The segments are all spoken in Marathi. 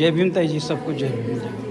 जय भीम ताई जी सबको जय भीम जय भीम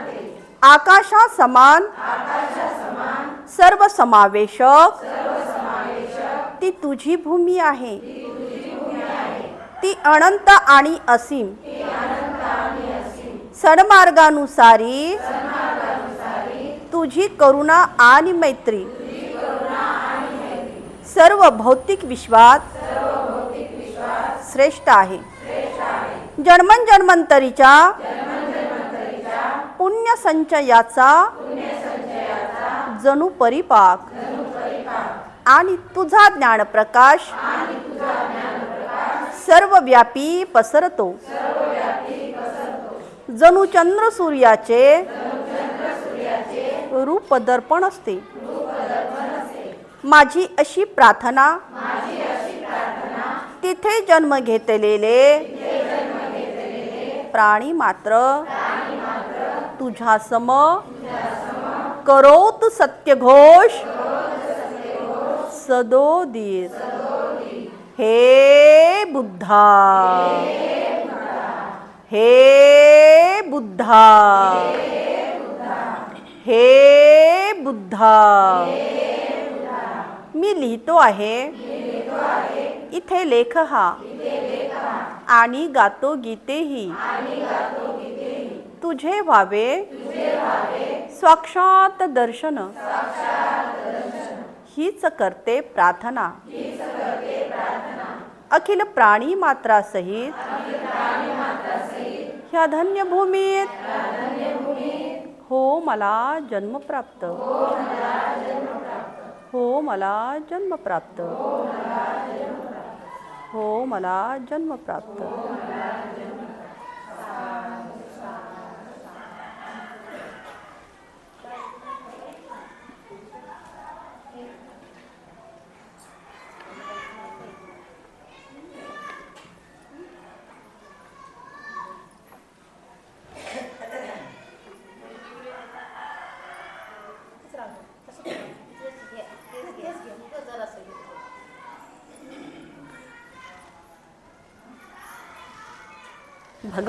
आकाशा समान सर्व समावेशक ती तुझी भूमी आहे. ती अनंत आणि असीम. सन्मार्गानुसारी तुझी करुणा आणि मैत्री. सर्व भौतिक विश्वात श्रेष्ठ आहे. जन्मन जन्मंतरीच्या पुण्य संचयाचा जणू परिपाक. आणि तुझा ज्ञान प्रकाश सर्व व्यापी पसरतो. जणू चंद्र सूर्याचे रूप दर्पण असते. माझी अशी प्रार्थना तिथे जन्म घेतलेले प्राणी मात्र तुझ्या सम करोत सत्य घोष सदोदीर हे बुद्धा। हे बुद्धा। हे बुद्धा। मी लिहितो आहे, इथे लेख हा, आणि गातो गीतेही. तुझे व्हावे. साक्षात दर्शन. हीच करते प्रार्थना. अखिल प्राणी मात्रासहित ह्या धन्य भूमीत हो मला जन्म प्राप्त. हो मला जन्म प्राप्त. हो मला जन्म प्राप्त.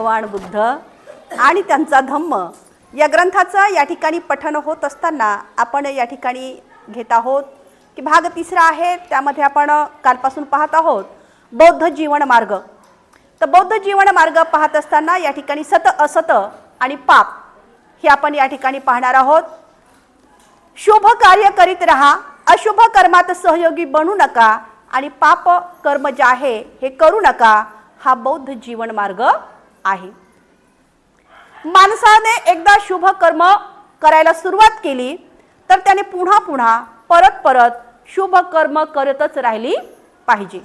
भगवान बुद्ध आणि त्यांचा धम्म. या ग्रंथाचं या ठिकाणी पठण होत असताना आपण या ठिकाणी घेत आहोत की भाग तिसरा आहे त्यामध्ये आपण कालपासून पाहत आहोत बौद्ध जीवन मार्ग. तर बौद्ध जीवन मार्ग पाहत असताना या ठिकाणी सत असत आणि पाप हे आपण या ठिकाणी पाहणार आहोत. शुभ कार्य करीत राहा अशुभ कर्मात सहयोगी बनू नका आणि पाप कर्म जे आहे हे करू नका हा बौद्ध जीवन मार्ग आहे. माणसाने एकदा शुभ कर्म करायला सुरुवात केली तर त्याने पुन्हा पुन्हा परत परत शुभ कर्म करतच राहिली पाहिजे.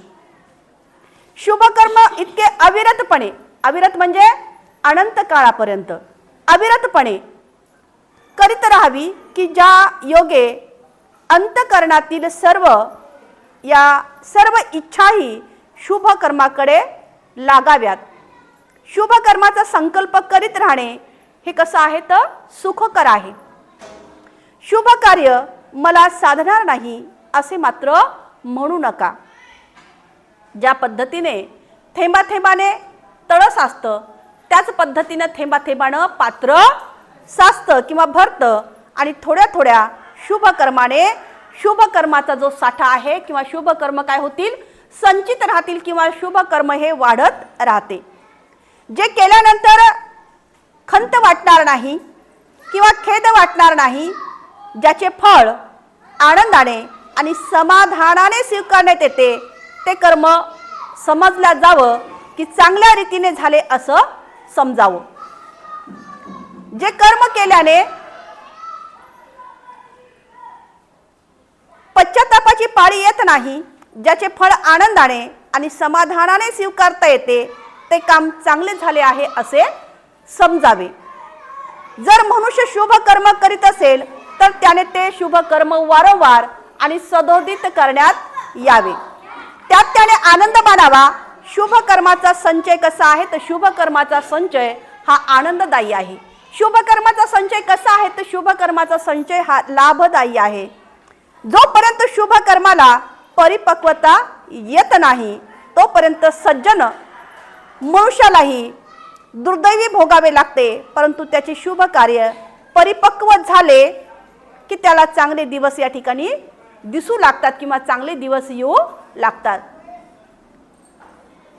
शुभ कर्म इतके अविरतपणे अविरत म्हणजे अनंत काळापर्यंत अविरतपणे करीत राहावी की ज्या योगे अंतकरणातील सर्व या सर्व इच्छाही शुभ कर्माकडे लागाव्यात. शुभ कर्माचा संकल्प करीत राहणे हे कसं आहे तर सुखकर आहे. शुभ कार्य मला साधणार नाही असे मात्र म्हणू नका. ज्या पद्धतीने थेंबा थेंबाने तळस असतं त्याच पद्धतीनं थेंबा थेंबानं पात्र साचतं किंवा भरतं आणि थोड्या थोड्या शुभ कर्माने शुभ कर्माचा जो साठा आहे किंवा शुभ कर्म काय होतील संचित राहतील किंवा शुभ कर्म हे वाढत राहते. जे केल्यानंतर खंत वाटणार नाही किंवा खेद वाटणार नाही ज्याचे फळ आनंदाने आणि समाधानाने स्वीकारण्यात येते ते कर्म समजल्या जावं की चांगल्या रीतीने झाले असं समजावं. जे कर्म केल्याने पश्चातापाची पाळी येत नाही ज्याचे फळ आनंदाने आणि समाधानाने स्वीकारता येते ते काम चांगले झाले आहे असे समजावे. जर मनुष्य शुभ कर्म करीत असेल तर त्याने ते शुभ कर्म वारंवार आणि सदोदित करण्यात यावे. त्यात त्याने आनंद मानावा. शुभ कर्माचा संचय कसा आहे? तर शुभ कर्माचा संचय हा आनंददायी आहे. शुभ कर्माचा संचय कसा आहे? तर शुभ कर्माचा संचय हा लाभदायी आहे. जोपर्यंत शुभ कर्माला परिपक्वता येत नाही तोपर्यंत सज्जन मनुष्यालाही दुर्दैवी भोगावे लागते परंतु त्याचे शुभ कार्य परिपक्व झाले की त्याला चांगले दिवस या ठिकाणी दिसू लागतात किंवा चांगले दिवस येऊ लागतात.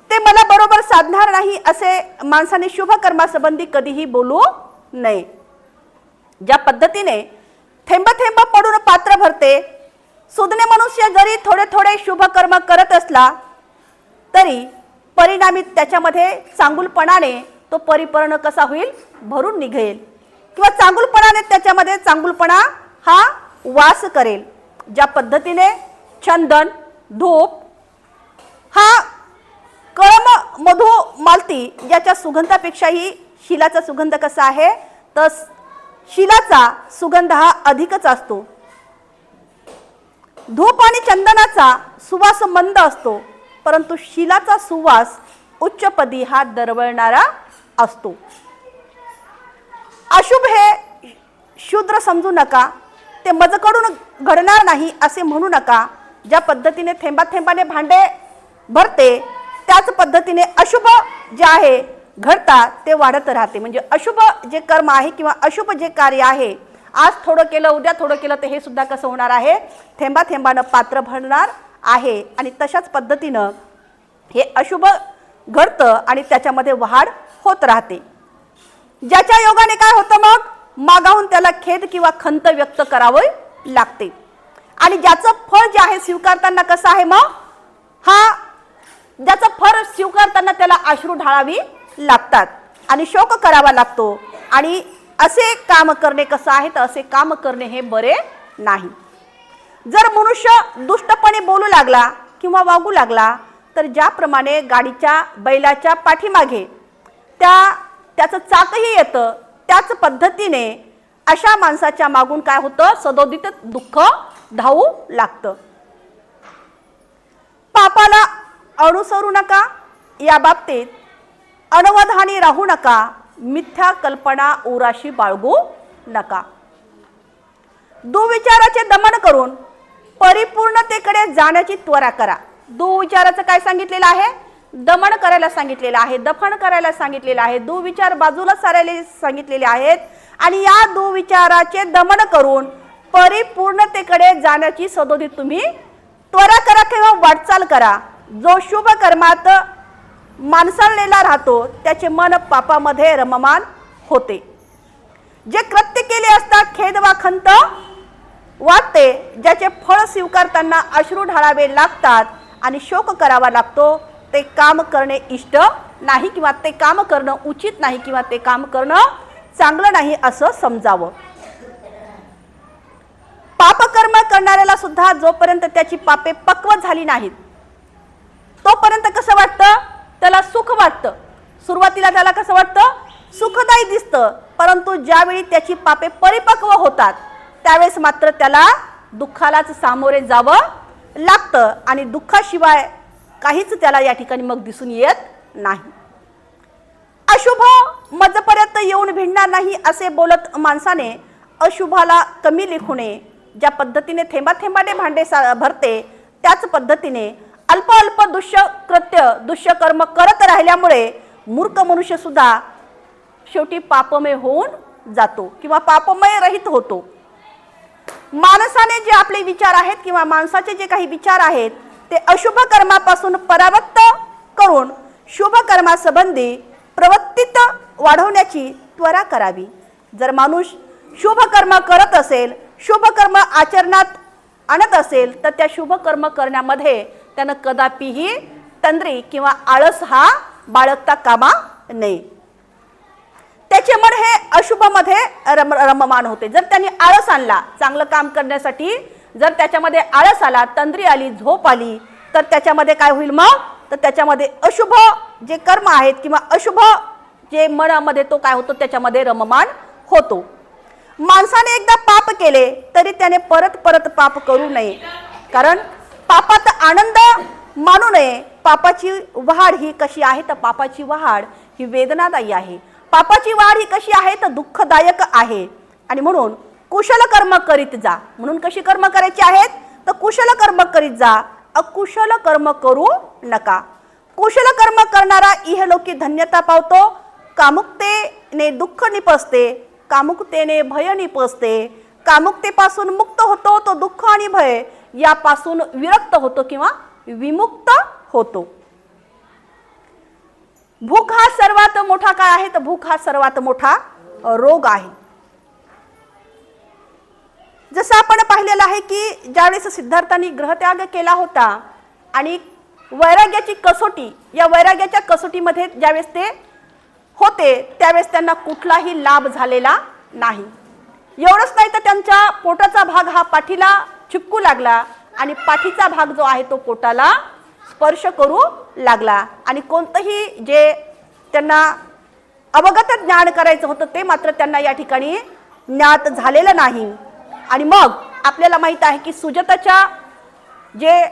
ते मला बरोबर साधणार नाही असे माणसाने शुभ कर्मासंबंधी कधीही बोलू नये. ज्या पद्धतीने थेंब थेंब पडून पात्र भरते सुदने मनुष्य जरी थोडे थोडे शुभ कर्म करत असला तरी परिणामी त्याच्यामध्ये चांगुलपणाने तो परिपूर्ण कसा होईल? भरून निघेल. किंवा चांगुलपणाने त्याच्यामध्ये चांगुलपणा हा वास करेल. ज्या पद्धतीने चंदन धूप हा कळम मधु मालती याच्या सुगंधापेक्षाही शिलाचा सुगंध कसा आहे? तर शिलाचा सुगंध हा अधिकच असतो. धूप आणि चंदनाचा सुवास मंद असतो. परंतु शिलाचा सुवास उच्चपदी हा दरवळणारा असतो. अशुभ हे शूद्र समजू नका. ते मजकडून घडणार नाही असे म्हणू नका. ज्या पद्धतीने थेंबा थेंबाने भांडे भरते त्याच पद्धतीने अशुभ जे आहे घडतात ते वाढत राहते. म्हणजे अशुभ जे कर्म आहे किंवा अशुभ जे कार्य आहे आज थोडं केलं उद्या थोडं केलं तर हे सुद्धा कसं होणार आहे? थेंबा थेंबानं पात्र भरणार आहे आणि तशाच पद्धतीनं हे अशुभ घडतं आणि त्याच्यामध्ये वाढ होत राहते. ज्याच्या योगाने काय होतं मग? मागाहून त्याला खेद किंवा खंत व्यक्त करावे लागते. आणि ज्याचं फळ जे आहे स्वीकारताना कसं आहे मग? हा ज्याचं फळ स्वीकारताना त्याला अश्रू ढाळावी लागतात आणि शोक करावा लागतो. आणि असे काम करणे कसं आहे तर असे काम करणे हे बरे नाही. जर मनुष्य दुष्टपणे बोलू लागला किंवा वागू लागला तर ज्याप्रमाणे गाडीच्या बैलाच्या पाठीमागे त्या त्याचं चाकही येतं त्याच पद्धतीने अशा माणसाच्या मागून काय होतं? सदोदित दुःख धावू लागतं. पापाला अनुसरू नका. या बाबतीत अनवधानी राहू नका. मिथ्या कल्पना उराशी बाळगू नका. दुविचाराचे दमन करून परिपूर्णतेकडे जाण्याची त्वरा करा. दुविचाराचं काय सांगितलेलं आहे? दमन करायला सांगितलेलं आहे दफन करायला सांगितलेलं आहे दुविचार बाजूला सारायला सांगितलेले आहेत आणि या दुविचाराचे दमन करून परिपूर्णतेकडे जाण्याची सदोदित तुम्ही त्वरा करा किंवा वाटचाल करा. जो शुभ कर्मात माणसाळलेला राहतो त्याचे मन पापामध्ये रममान होते. जे कृत्य केले असता खेद वा खंत वाटते ज्याचे फळ स्वीकारताना अश्रू ढाळावे लागतात आणि शोक करावा लागतो ते काम करणे इष्ट नाही किंवा ते काम करणं उचित नाही किंवा ते काम करणं चांगलं नाही असं समजावं. पापकर्म करणाऱ्याला सुद्धा जोपर्यंत त्याची पापे पक्व झाली नाहीत तोपर्यंत कसं वाटतं? त्याला सुख वाटतं. सुरुवातीला त्याला कसं वाटतं? सुखदायी दिसतं. परंतु ज्यावेळी त्याची पापे परिपक्व होतात त्यावेळेस मात्र त्याला दुःखालाच सामोरे जावं लागतं आणि दुःखाशिवाय काहीच त्याला या ठिकाणी मग दिसून येत नाही. अशुभ मजपर्यंत येऊन भिडणार नाही असे बोलत माणसाने अशुभाला कमी लिखू ज्या पद्धतीने थेंबा थेंबाने भांडे सा भरते त्याच पद्धतीने अल्प अल्प दुष्य कृत्य दुष्यकर्म करत राहिल्यामुळे मूर्ख मनुष्यसुद्धा शेवटी पापमय होऊन जातो किंवा पापमय रहित होतो. माणसाने जे आपले विचार आहेत किंवा माणसाचे जे काही विचार आहेत ते अशुभ कर्मापासून परावृत्त करून शुभ कर्मासंबंधी प्रवृत्तीत वाढवण्याची त्वरा करावी. जर माणूस शुभ कर्म करत असेल शुभ कर्म आचरणात आणत असेल तर त्या शुभ कर्म करण्यामध्ये त्यानं कदापिही तंद्री किंवा आळस हा बाळगता कामा नये. त्याचे मन हे अशुभमध्ये रम रममान होते. जर त्यांनी आळस आणला चांगलं काम करण्यासाठी जर त्याच्यामध्ये आळस आला तंद्री आली झोप आली तर त्याच्यामध्ये काय होईल मग? तर त्याच्यामध्ये अशुभ जे कर्म आहेत किंवा अशुभ जे मनामध्ये तो काय होतो त्याच्यामध्ये रममान होतो. माणसाने एकदा पाप केले तरी त्याने परत परत पाप करू नये. कारण पापात आनंद मानू नये. पापाची वाढ ही कशी आहे? तर पापाची वाढ ही वेदनादायी आहे. पापाची वाढ ही कशी आहे तर दुःखदायक आहे. आणि म्हणून कुशल कर्म करीत जा. म्हणून कशी कर्म करायची आहेत? तर कुशल कर्म करीत जा. अकुशल कर्म करू नका. कुशल कर्म करणारा इहलोकी धन्यता पावतो. कामुकतेने दुःख निपसते. कामुकतेने भय निपसते. कामुकतेपासून मुक्त होतो तो दुःख आणि भय. यापासून विरक्त होतो किंवा विमुक्त होतो. भूक हा सर्वात मोठा काय आहे? तर भूक हा सर्वात मोठा रोग आहे. जसं आपण पाहिलेलं आहे की ज्यावेळेस सिद्धार्थांनी ग्रहत्याग केला होता आणि वैराग्याची कसोटी या वैराग्याच्या कसोटीमध्ये ज्यावेळेस ते होते त्यावेळेस त्यांना कुठलाही लाभ झालेला नाही. एवढंच नाही तर त्यांच्या पोटाचा भाग हा पाठीला चिपकू लागला आणि पाठीचा भाग जो आहे तो पोटाला स्पर्श करू लागला. आणि कोणतंही जे त्यांना अवगत ज्ञान करायचं होतं ते मात्र त्यांना या ठिकाणी ज्ञात झालेलं नाही. आणि मग आपल्याला माहीत आहे की सुजताच्या जे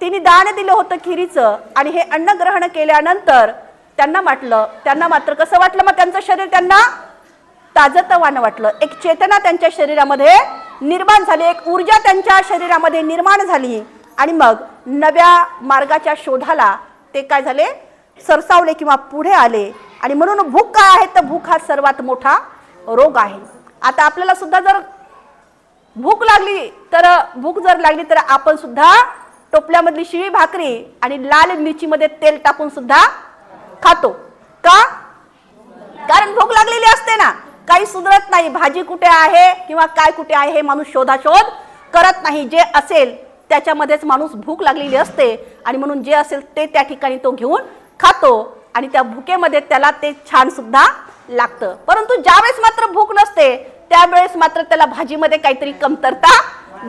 तिने दान दिलं होतं खिरीचं आणि हे अन्न ग्रहण केल्यानंतर त्यांना वाटलं त्यांना मात्र कसं वाटलं? मग त्यांचं शरीर त्यांना ताजतवानं वाटलं. एक चेतना त्यांच्या शरीरामध्ये निर्माण झाली एक ऊर्जा त्यांच्या शरीरामध्ये निर्माण झाली. आणि मग नव्या मार्गाच्या शोधाला ते काय झाले? सरसावले किंवा पुढे आले. आणि म्हणून भूक काय आहे? तर भूक हा सर्वात मोठा रोग आहे. आता आपल्याला सुद्धा जर भूक लागली तर भूक जर लागली तर आपण सुद्धा टोपल्यामधली शिळी भाकरी आणि लाल मिरचीमध्ये तेल टाकून सुद्धा खातो. का? कारण भूक लागलेली असते ना. काही सुधरत नाही. भाजी कुठे आहे किंवा काय कुठे आहे हे माणूस शोधाशोध करत नाही. जे असेल त्याच्यामध्येच माणूस भूक लागलेली असते आणि म्हणून जे असेल ते त्या ठिकाणी तो घेऊन खातो आणि त्या भुकेमध्ये त्याला ते छान सुद्धा लागतं. परंतु ज्यावेळेस मात्र भूक नसते त्यावेळेस मात्र त्याला भाजीमध्ये काहीतरी कमतरता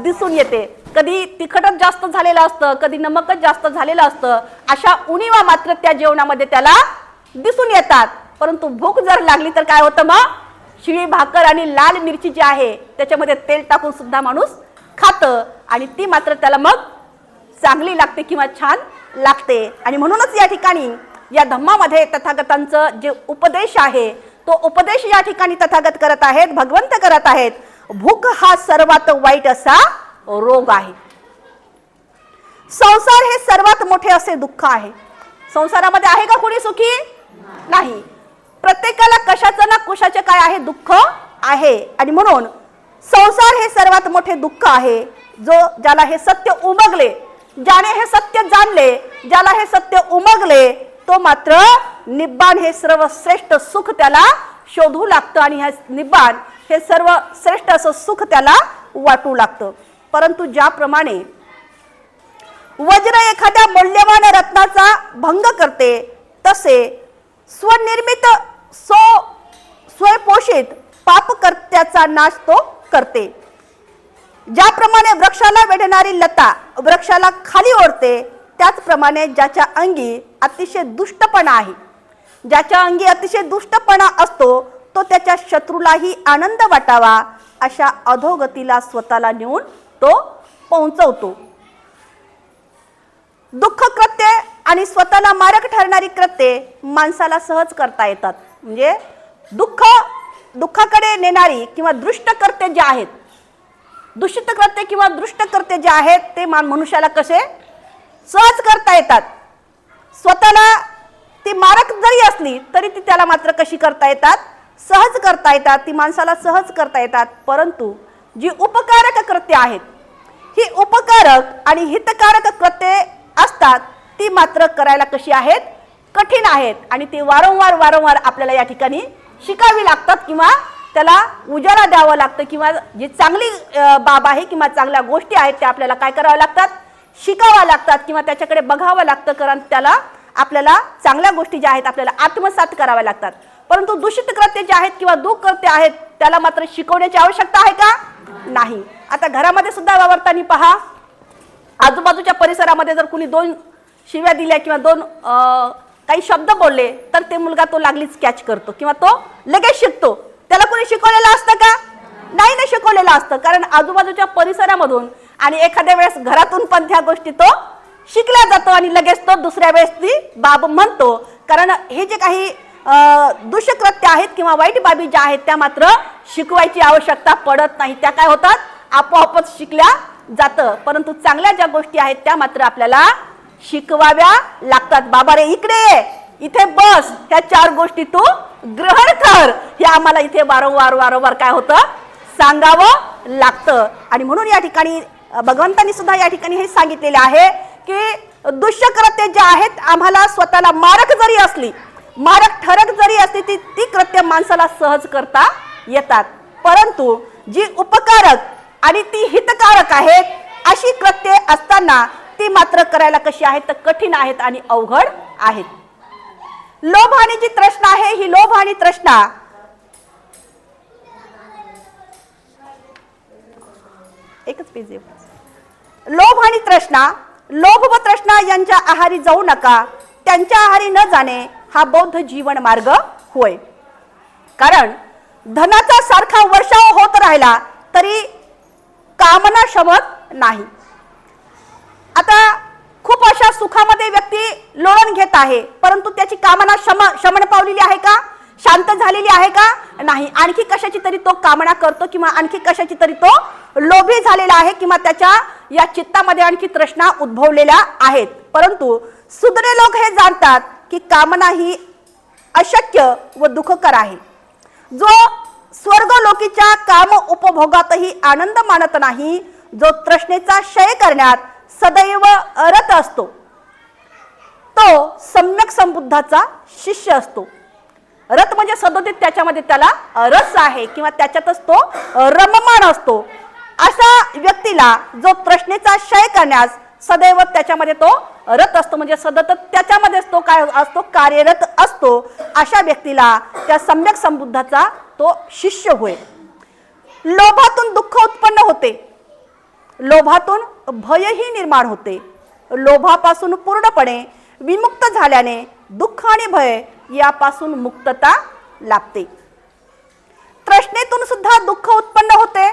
दिसून येते. कधी तिखटच जास्त झालेलं असतं कधी नमकच जास्त झालेलं असतं अशा उणीवा मात्र त्या जेवणामध्ये त्याला दिसून येतात. परंतु भूक जर लागली तर काय होतं मग? शिळी भाकर आणि लाल मिरची जी आहे त्याच्यामध्ये तेल टाकून सुद्धा माणूस खातं आणि ती मात्र त्याला मग चांगली लागते किंवा छान लागते. आणि म्हणूनच या ठिकाणी या धम्मामध्ये तथागतांचं जे उपदेश आहे तो उपदेश या ठिकाणी तथागत करत आहेत भगवंत करत आहेत. भूक हा सर्वात वाईट असा रोग आहे. संसार हे सर्वात मोठे असे दुःख आहे. संसारामध्ये आहे का कोणी सुखी? नाही. प्रत्येकाला कशाचं ना कुशाचे काय आहे? दुःख आहे. आणि म्हणून संसार हे सर्वात मोठे दुःख आहे जो ज्याला हे सत्य उमगले ज्याने हे सत्य जाणले ज्याला हे सत्य उमगले तो मात्र निब्बाण हे सर्वश्रेष्ठ सुख त्याला शोधू लागतं आणि हे निब्बाण हे सर्व श्रेष्ठ असं सुख त्याला वाटू लागतं. परंतु ज्याप्रमाणे वज्र एखाद्या मौल्यवान रत्नाचा भंग करते तसे स्वनिर्मित सो स्वयंपोषित पापकर्त्याचा नाश तो करते. ज्याप्रमाणे वृक्षाला वेढणारी लता वृक्षाला खाली ओढते त्याचप्रमाणे ज्याच्या अंगी अतिशय दुष्टपणा आहे. ज्याच्या अंगी अतिशय दुष्टपणा असतो तो त्याच्या शत्रूलाही आनंद वाटावा अशा अधोगतीला स्वतःला नेऊन तो पोहोचवतो. दुःख कृत्य आणि स्वतःला मारक ठरणारी कृत्ये माणसाला सहज करता येतात. म्हणजे दुःख दुःखाकडे नेणारी किंवा दृष्ट जे आहेत दुष्टकर्ते किंवा दृष्टकर्ते जे आहेत ते मान मनुष्याला कसे सहज करता येतात. स्वतःला ती मारक जरी असली तरी ती त्याला मात्र कशी करता येतात? सहज करता येतात. ती माणसाला सहज करता येतात. परंतु जी उपकारक कृत्य आहेत ही उपकारक आणि हितकारक कृत्ये असतात ती मात्र करायला कशी आहेत? कठीण आहेत. आणि ती वारंवार वारंवार आपल्याला या ठिकाणी शिकावी लागतात किंवा त्याला उजाला द्यावं लागतं किंवा जी चांगली बाब आहे किंवा चांगल्या गोष्टी आहेत त्या आपल्याला काय कराव्या लागतात? शिकाव्या लागतात किंवा त्याच्याकडे बघावं लागतं कारण त्याला आपल्याला चांगल्या गोष्टी ज्या आहेत आपल्याला आत्मसात कराव्या लागतात. परंतु दूषित कृत्य जे आहेत किंवा दुःख कृत्य आहेत त्याला मात्र शिकवण्याची आवश्यकता आहे का? नाही. आता घरामध्ये सुद्धा वावरताना पहा. आजूबाजूच्या परिसरामध्ये जर कुणी दोन शिव्या दिल्या किंवा दोन काही शब्द बोलले तर ते मुलगा तो लागलीच कॅच करतो किंवा तो लगेच शिकतो. त्याला कोणी शिकवलेलं असतं का? नाही ना शिकवलेलं असतं. कारण आजूबाजूच्या परिसरामधून आणि एखाद्या वेळेस घरातून पण त्या गोष्टी तो शिकला जातो आणि लगेच तो दुसऱ्या वेळेस ती बाब म्हणतो. कारण हे जे काही दुष्कृत्य आहेत किंवा वाईट बाबी ज्या आहेत त्या मात्र शिकवायची आवश्यकता पडत नाही. त्या काय होतात? आपोआपच शिकल्या जातं. परंतु चांगल्या ज्या गोष्टी आहेत त्या मात्र आपल्याला शिकवाव्या लागतात. बाबा रे इकडे ये, इथे बस. ह्या चार गोष्टी तू ग्रहण कर. हे आम्हाला इथे वारंवार वारंवार काय होतं? सांगावं लागतं. आणि म्हणून या ठिकाणी भगवंतांनी सुद्धा या ठिकाणी हे सांगितलेले आहे की दुष्यकृत्य जे आहेत आम्हाला स्वतःला मारक जरी असली मारक ठरक जरी असली ती ती कृत्य माणसाला सहज करता येतात. परंतु जी उपकारक आणि ती हितकारक आहेत अशी कृत्ये असताना ती मात्र करायला कशी आहेत तर कठीण आहेत आणि अवघड आहेत. लोभ आणि जी तृष्णा आहे ही लोभ आणि तृष्णा एकच पेज लोभ आणि तृष्णा लोभ व तृष्णा यांच्या आहारी जाऊ नका. त्यांच्या आहारी न जाणे हा बौद्ध जीवन मार्ग होय. कारण धनाचा सारखा वर्षाव होत राहिला तरी कामना शमत नाही. आता खूप अशा सुखामध्ये व्यक्ती लोळण घेत आहे. परंतु त्याची कामना शम शमन पावलेली आहे का? शांत झालेली आहे का? नाही. आणखी कशाची तरी तो कामना करतो किंवा आणखी कशाची तरी तो लोभी झालेला आहे किंवा त्याच्या या चित्तामध्ये आणखी तृष्णा उद्भवलेल्या आहेत. परंतु सुदरे लोक हे जाणतात की कामना ही अशक्य व दुःखकर आहे. जो स्वर्ग लोकीच्या काम उपभोगातही आनंद मानत नाही जो तृष्णेचा क्षय करण्यात सदैव रत असतो. तो सम्यक संबुद्धाचा शिष्य असतो. रथ म्हणजे सदोदित त्याच्यामध्ये त्याला रस आहे किंवा त्याच्यातच तो रममान असतो. अशा व्यक्तीला जो प्रश्नेचा क्षय करण्यास सदैव त्याच्यामध्ये तो रथ असतो. म्हणजे सतत त्याच्यामध्येच तो काय असतो? कार्यरत असतो. अशा व्यक्तीला त्या सम्यक संबुद्धाचा तो शिष्य होय. लोभातून दुःख उत्पन्न होते. लोभातून भयही निर्माण होते. लोभापासून पूर्णपणे विमुक्त झाल्याने दुःख आणि भय यापासून मुक्तता लाभते. तृष्णेतून सुद्धा दुःख उत्पन्न होते.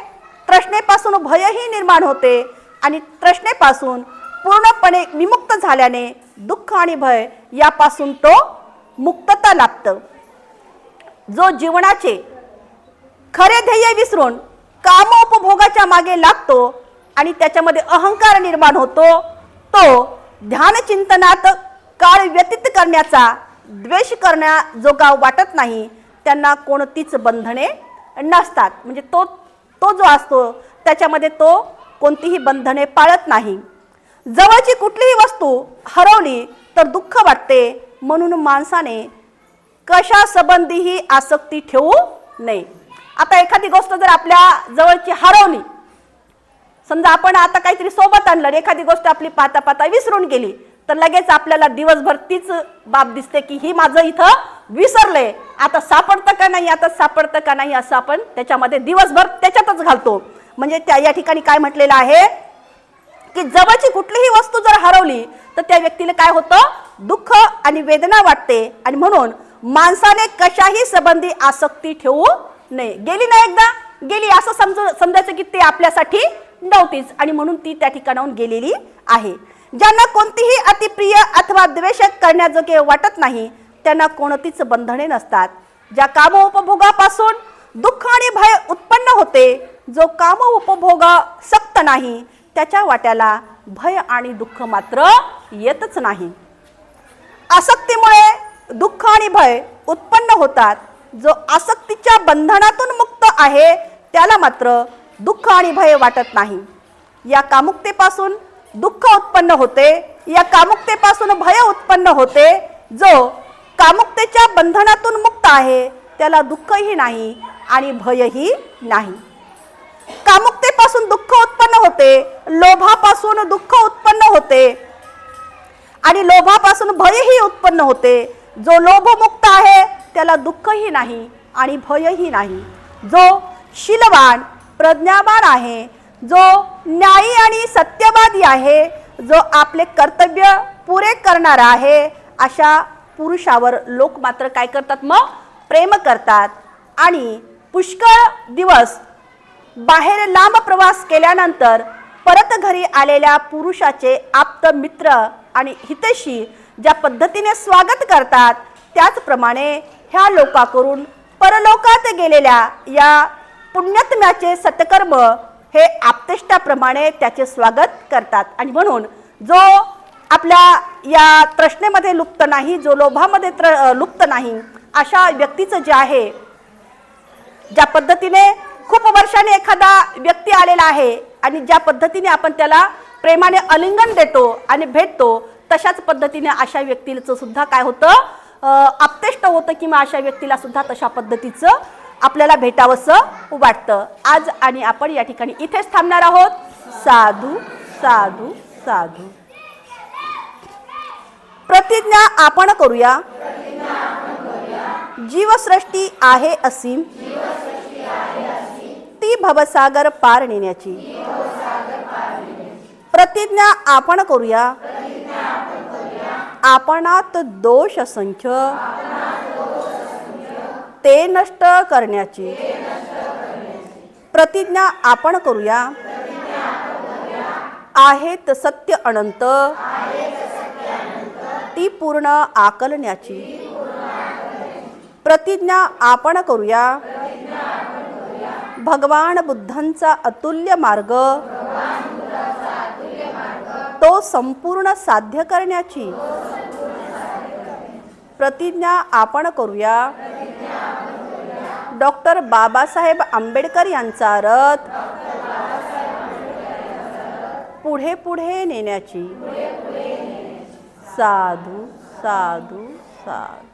तृष्णेपासून भयही निर्माण होते आणि तृष्णेपासून पूर्णपणे विमुक्त झाल्याने दुःख आणि भय यापासून तो मुक्तता लाभतं. जो जीवनाचे खरे ध्येय विसरून कामोपभोगाच्या मागे लागतो आणि त्याच्यामध्ये अहंकार निर्माण होतो तो ध्यानचिंतनात काळ व्यतीत करण्याचा द्वेष करण्या जोगा वाटत नाही त्यांना कोणतीच बंधने नसतात. म्हणजे तो तो जो असतो त्याच्यामध्ये तो कोणतीही बंधने पाळत नाही. जवळची कुठलीही वस्तू हरवली तर दुःख वाटते म्हणून माणसाने कशासंबंधीही आसक्ती ठेवू नये. आता एखादी गोष्ट जर आपल्या जवळची हरवली समजा आपण आता काहीतरी सोबत आणलं एखादी गोष्ट आपली पाहता पाहता विसरून गेली तर लगेच आपल्याला दिवसभर तीच बाब दिसते की ही माझं इथं विसरलंय. आता सापडतं का नाही आता सापडतं का नाही असं आपण त्याच्यामध्ये दिवसभर त्याच्यातच घालतो. म्हणजे त्या या ठिकाणी काय म्हटलेलं आहे? की जवळची कुठलीही वस्तू जर हरवली तर त्या व्यक्तीला काय होतं? दुःख आणि वेदना वाटते. आणि म्हणून माणसाने कशाही संबंधी आसक्ती ठेवू नये. गेली ना एकदा? गेली असं समजू समजायचं की ते आपल्यासाठी नव्हतीच आणि म्हणून ती त्या ठिकाणाहून गेलेली आहे. ज्यांना कोणतीही अतिप्रिय अथवा द्वेषक करण्याजोगे वाटत नाही त्यांना कोणतीच बंधने नसतात. ज्या कामोपभोगापासून दुःख आणि भय उत्पन्न होते जो काम उपभोग सक्त नाही त्याच्या वाट्याला भय आणि दुःख मात्र येतच नाही. आसक्तीमुळे दुःख आणि भय उत्पन्न होतात. जो आसक्तीच्या बंधनातून मुक्त आहे त्याला मात्र दुःख आणि भय वाटत नाही. या कामुकतेपासून दुःख उत्पन्न होते या कामुकतेपासून भय उत्पन्न होते. जो कामुकतेच्या बंधनातून मुक्त आहे त्याला दुःखही नाही आणि भयही नाही. कामुकतेपासून दुःख उत्पन्न होते लोभापासून दुःख उत्पन्न होते आणि लोभापासून भयही उत्पन्न होते. जो लोभमुक्त आहे त्याला दुःखही नाही आणि भयही नाही. जो शीलवान प्रज्ञावान आहे जो न्यायी आणि सत्यवादी आहे जो आपले कर्तव्य पुरे करणारा आहे अशा पुरुषावर लोक मात्र काय करतात मग? प्रेम करतात. आणि पुष्कळ दिवस बाहेर लांब प्रवास केल्यानंतर परत घरी आलेल्या पुरुषाचे आप्त मित्र आणि हितशी ज्या पद्धतीने स्वागत करतात त्याचप्रमाणे ह्या लोकाकडून परलोकात गेलेल्या या पुण्यात्म्याचे सत्कर्म हे आपतेष्टाप्रमाणे त्याचे स्वागत करतात. आणि म्हणून जो आपल्या या तृष्णेमध्ये लुप्त नाही जो लोभामध्ये त्र लुप्त नाही अशा व्यक्तीचं जे आहे ज्या पद्धतीने खूप वर्षाने एखादा व्यक्ती आलेला आहे आणि ज्या पद्धतीने आपण त्याला प्रेमाने अलिंगन देतो आणि भेटतो तशाच पद्धतीने अशा व्यक्तीचं सुद्धा काय होतं अ, आपतेष्ट होतं किंवा अशा व्यक्तीला सुद्धा तशा पद्धतीचं आपल्याला भेटावंसं वाटतं. आज आणि आपण या ठिकाणी इथेच थांबणार आहोत. साधू साधू साधू. प्रतिज्ञा आपण करूया. जीवसृष्टी आहे असीम. ती भवसागर पार नेण्याची. प्रतिज्ञा आपण करूया. आपणात दोष असंख्य. ते नष्ट करण्याची. प्रतिज्ञा आपण करूया. आहेत सत्य अनंत. ती पूर्ण आकलण्याची. प्रतिज्ञा आपण करूया. भगवान बुद्धांचा अतुल्य मार्ग. तो संपूर्ण साध्य करण्याची. प्रतिज्ञा आपण करूया. डॉक्टर बाबासाहेब आंबेडकर यांचा रथ पुढे पुढे नेण्याची. साधू साधू साधू.